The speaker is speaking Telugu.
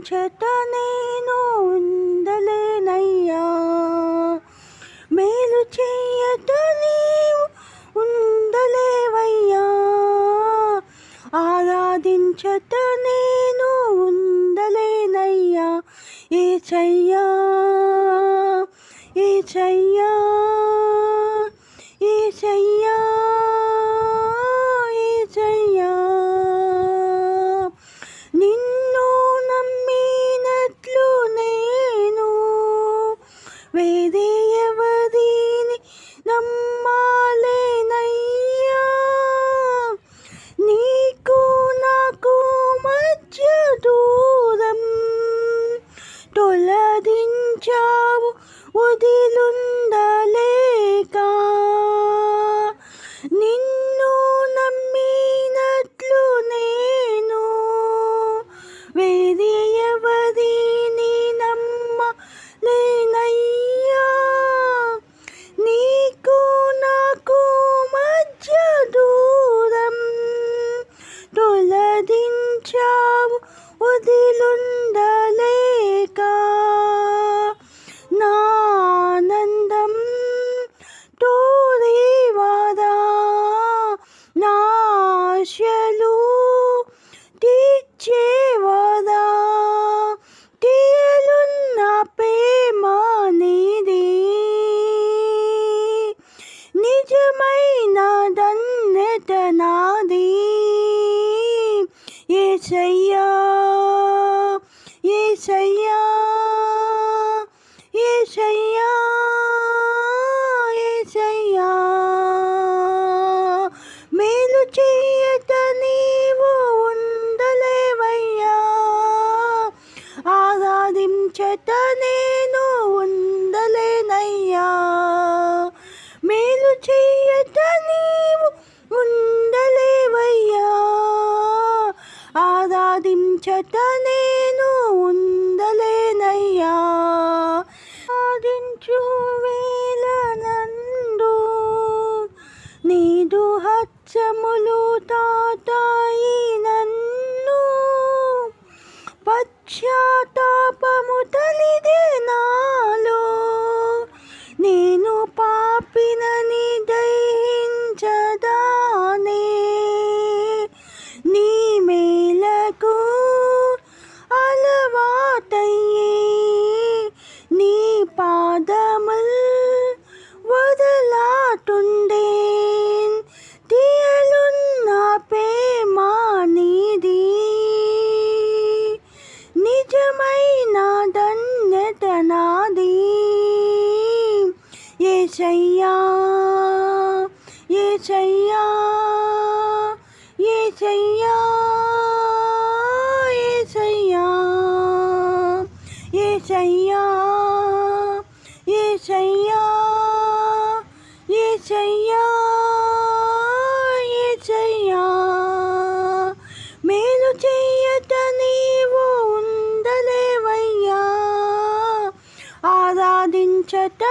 ఆరాధించట నేను ఉండలేనయ్యా. మేలు చెయ్యట నీవు ఉండలేవయ్యా. ఆరాధించట నేను ఉండలేనయ్యా. ఏ చెయ్యా? ఏ చెయ్యా? సాధించట నేను ఉండలేనయ్యా. మేలు చెయ్యట నీవు ఉండలేవయ్యా. ఆరాధించట నేను ఉండలేనయ్యా. సాధించు వేల నందు నీదు హచ్చములు తాతాయి నన్ను. పశ్చాత్తాపము తలిదే నాలో ఏ చయ్యా? ఏ ఏ చయ్యా? ఏ చయ్యా? ఏ చయ్యా? ఏ చయ్యా? ఏ ఏ చయ్యా? మేలు చెయ్యట నీవు ఉండలేవయ్యా. ఆరాధించట